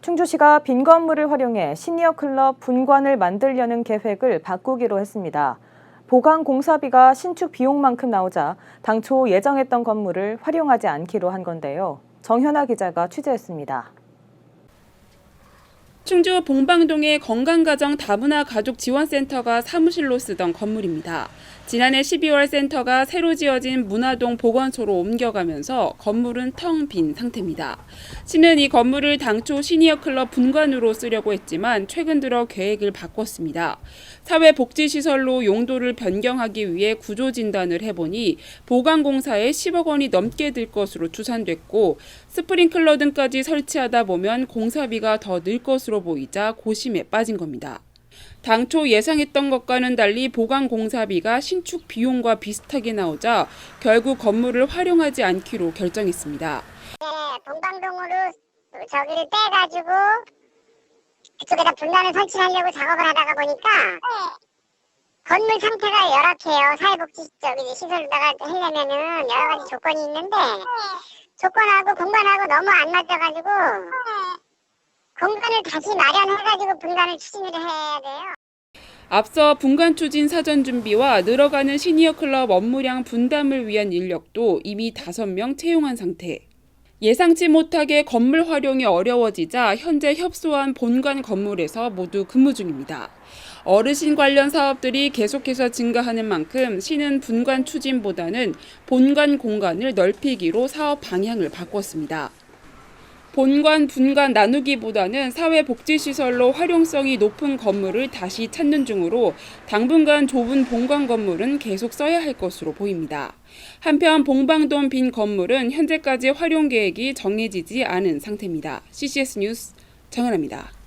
충주시가 빈 건물을 활용해 시니어 클럽 분관을 만들려는 계획을 바꾸기로 했습니다. 보강 공사비가 신축 비용만큼 나오자 당초 예정했던 건물을 활용하지 않기로 한 건데요. 정현아 기자가 취재했습니다. 충주 봉방동의 건강가정 다문화 가족 지원센터가 사무실로 쓰던 건물입니다. 지난해 12월 센터가 새로 지어진 문화동 보건소로 옮겨가면서 건물은 텅 빈 상태입니다. 시는 이 건물을 당초 시니어 클럽 분관으로 쓰려고 했지만 최근 들어 계획을 바꿨습니다. 사회복지시설로 용도를 변경하기 위해 구조 진단을 해보니 보강 공사에 10억 원이 넘게 들 것으로 추산됐고 스프링클러 등까지 설치하다 보면 공사비가 더 늘 것으로 보이자 고심에 빠진 겁니다. 당초 예상했던 것과는 달리 보강 공사비가 신축 비용과 비슷하게 나오자 결국 건물을 활용하지 않기로 결정했습니다. 네, 동방동으로 저기를 떼가지고 그쪽에다 분단을 설치하려고 작업을 하다가 보니까 건물 상태가 열악해요. 사회복지 저기 시설에다가 하려면은 여러 가지 조건이 있는데 조건하고 공간하고 너무 안 맞아가지고 공간을 다시 마련해가지고 분단을 추진을 해야 돼요. 앞서 분관 추진 사전 준비와 늘어가는 시니어 클럽 업무량 분담을 위한 인력도 이미 5명 채용한 상태. 예상치 못하게 건물 활용이 어려워지자 현재 협소한 본관 건물에서 모두 근무 중입니다. 어르신 관련 사업들이 계속해서 증가하는 만큼 시는 분관 추진보다는 본관 공간을 넓히기로 사업 방향을 바꿨습니다. 본관 분관 나누기보다는 사회복지시설로 활용성이 높은 건물을 다시 찾는 중으로 당분간 좁은 본관 건물은 계속 써야 할 것으로 보입니다. 한편 봉방동 빈 건물은 현재까지 활용 계획이 정해지지 않은 상태입니다. CCS 뉴스 정현아입니다.